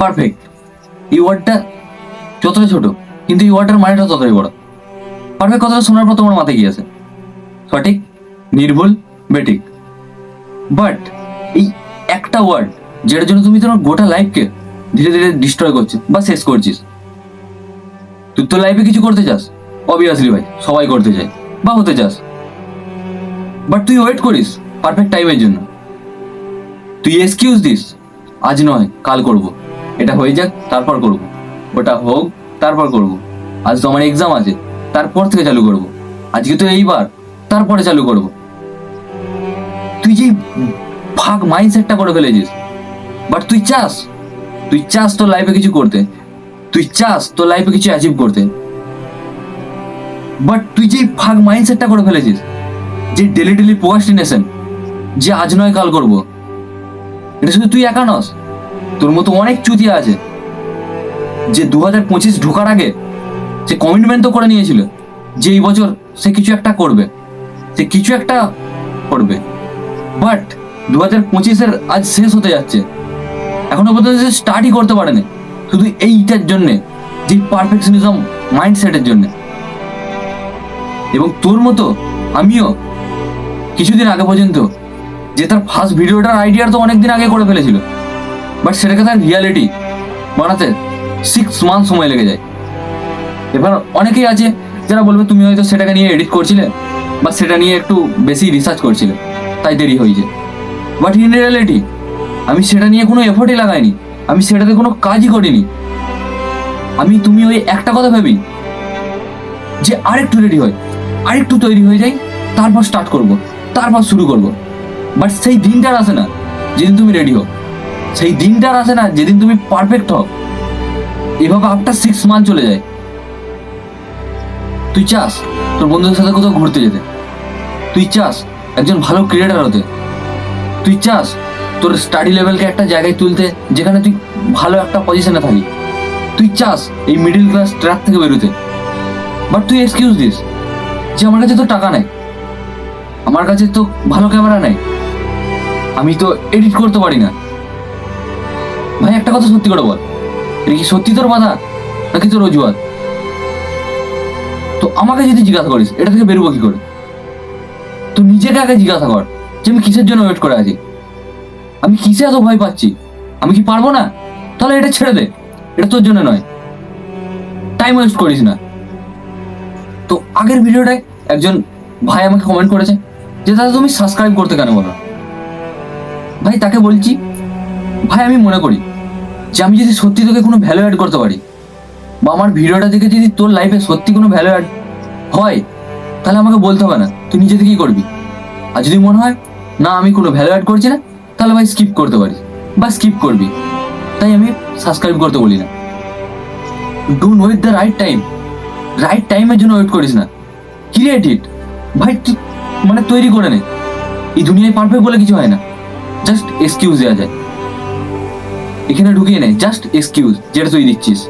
Perfect এই ওয়ার্ডটা যতটা ছোট, কিন্তু এই ওয়ার্ডটার মানেটা ততটাই বড়। পারফেক্ট কথাটা শোনার পর তোমার মাথায় আছে? সঠিক, নির্ভুল, বেঠিক। বাট এই একটা ওয়ার্ড যেটার জন্য তুমি তোমার গোটা লাইফকে ধীরে ধীরে ডিস্ট্রয় করছিস বা শেষ করছিস। তুই তো লাইফে কিছু করতে চাস অবভিয়াসলি ভাই, সবাই করতে চায়, বা হতে চাস। বাট তুই ওয়েট করিস পারফেক্ট টাইমের জন্য। তুই এক্সকিউজ দিস, আজ নয়, কাল করব। এটা হয়ে যাক, তারপর করব। ওটা হোক, তারপর করব। আজ তো আমার এক্সাম আছে, তারপর থেকে চালু করব। আজকে তো এইবার, তারপরে চালু করব। তুই যে ভাগ মাইন্ডসেটটা করে ফেলেছিস বাট তুই চাস তুই চাস তোর লাইফে কিছু করতে, তুই চাস তোর লাইফে কিছু অ্যাচিভ করতে। বাট তুই যে ভাগ মাইন্ডসেটটা করে ফেলেছিস, যে ডেলি ডেলি প্রোকাস্টিনেশন যে আজ নয় কাল করব, এটা শুধু তুই একা নস। তোর মতো অনেক চুতিয়া আছে। যে দু হাজার পঁচিশ ঢোকার আগে সে কমিটমেন্ট তো করে নিয়েছিল, যে এই বছর সে কিছু একটা করবে, সে কিছু একটা করবে। বাট দু হাজার পঁচিশের আজ শেষ হতে যাচ্ছে। এখনও পর্যন্ত সে স্টার্টই করতে পারেনি, শুধু এইটার জন্যে, যে পারফেকশনিজম মাইন্ডসেটের জন্যে। এবং তোর মতো আমিও কিছুদিন আগে পর্যন্ত যে তার ফার্স্ট ভিডিওটার আইডিয়া তো অনেকদিন আগে করে ফেলেছিল। বাট সেটাকে তার রিয়ালিটি বানাতে সিক্স মান্থ সময় লেগে যায়। এবার অনেকেই আছে যারা বলবে, তুমি হয়তো সেটাকে নিয়ে এডিট করছিলে বা সেটা নিয়ে একটু বেশি রিসার্চ করছিলে, তাই দেরি হয়েছে বাট ইন রিয়ালিটি আমি সেটা নিয়ে কোনো এফোর্টই লাগাইনি, আমি সেটাতে কোনো কাজই করিনি। আমি, তুমি ওই একটা কথা ভাবি, যে আরেকটু রেডি হয়, আরেকটু তৈরি হয়ে যাই, তারপর স্টার্ট করব, তারপর শুরু করব। বাট সেই দিনটার আসে না, যেদিন তুমি রেডি হও। সেই দিনটার আসে না, যেদিন তুমি পারফেক্ট হও। এভাবে আফটার সিক্স মান্থ চলে যায়। তুই চাস তোর বন্ধুদের সাথে কোথাও ঘুরতে যেতে। তুই চাস একজন ভালো ক্রিয়েটার হতে। তুই চাস তোর স্টাডি লেভেলকে একটা জায়গায় তুলতে, যেখানে তুই ভালো একটা পজিশনে থাকি। তুই চাস এই মিডিল ক্লাস ট্র্যাক থেকে বেরোতে। বাট তুই এক্সকিউজ দিস যে আমার কাছে তো টাকা নেই। আমার কাছে তো ভালো ক্যামেরা নেই। আমি তো এডিট করতে পারি না। ভাই একটা কথা সত্যি করে বল। এটা কি সত্যি তোর বাধা, নাকি তোর অজুহাত? তো আমাকে যদি জিজ্ঞাসা করিস, এটা থেকে বেরোবো কি করে? তো নিজেকে আগে জিজ্ঞাসা কর যে আমি কিসের জন্য ওয়েট করে আছি? আমি কিসে এত ভয় পাচ্ছি? আমি কি পারব না? তাহলে এটা ছেড়ে দে, এটা তোর জন্য নয়। টাইম ওয়েস্ট করিস না। তো আগের ভিডিওটায় একজন ভাই আমাকে কমেন্ট করেছে যে, দাদা, তুমি সাবস্ক্রাইব করতে কেন বলো? ভাই, তাকে বলছি, ভাই, আমি মনে করি যে আমি যদি সত্যি তোকে কোনো ভ্যালু অ্যাড করতে পারি, বা আমার ভিডিওটা দেখে যদি তোর লাইফে সত্যি কোনো ভ্যালু অ্যাড হয়, তাহলে আমাকে বলতে হবে না, তুই নিজে থেকেই করবি? আর যদি মনে হয়, না, আমি কোনো ভ্যালু অ্যাড করছি না, তাহলে ভাই স্কিপ করতে পারি বা স্কিপ করবি। তাই আমি সাবস্ক্রাইব করতে বলি না। Don't wait the right time right টাইমের জন্য ওয়েট করিস না। ক্রিয়েট ইট ভাই, তুই মানে তৈরি করে নে। এই দুনিয়ায় পারফেক্ট বলে কিছু হয় না। জাস্ট এক্সকিউজ দেওয়া যায়। এখানে ঢুকিয়ে নেয় জাস্ট এক্সকিউজ যেটা তুই দিচ্ছিস।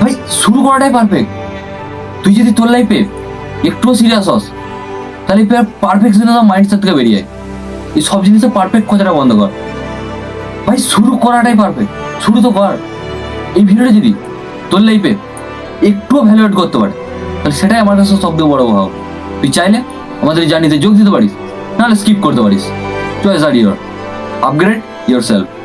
ভাই, শুরু করাটাই পারফেক্ট তুই যদি তোর লাইফে একটুও সিরিয়াস হস, তাহলে পারফেকশনিজম মাইন্ডসেট থেকে বেরিয়ে এই সব জিনিসে পারফেক্ট খোঁজাটা বন্ধ কর। ভাই, শুরু করাটাই পারফেক্ট শুরু তো কর। এই ভিডিওটা যদি তোর লাইফে একটুও ভ্যালুয়েট করতে পারে, তাহলে সেটাই আমার কাছে সব থেকে বড় ভাব তুই চাইলে আমাদের জার্নিতে যোগ দিতে পারিস, নাহলে স্কিপ করতে পারিস। Choice are your upgrade yourself.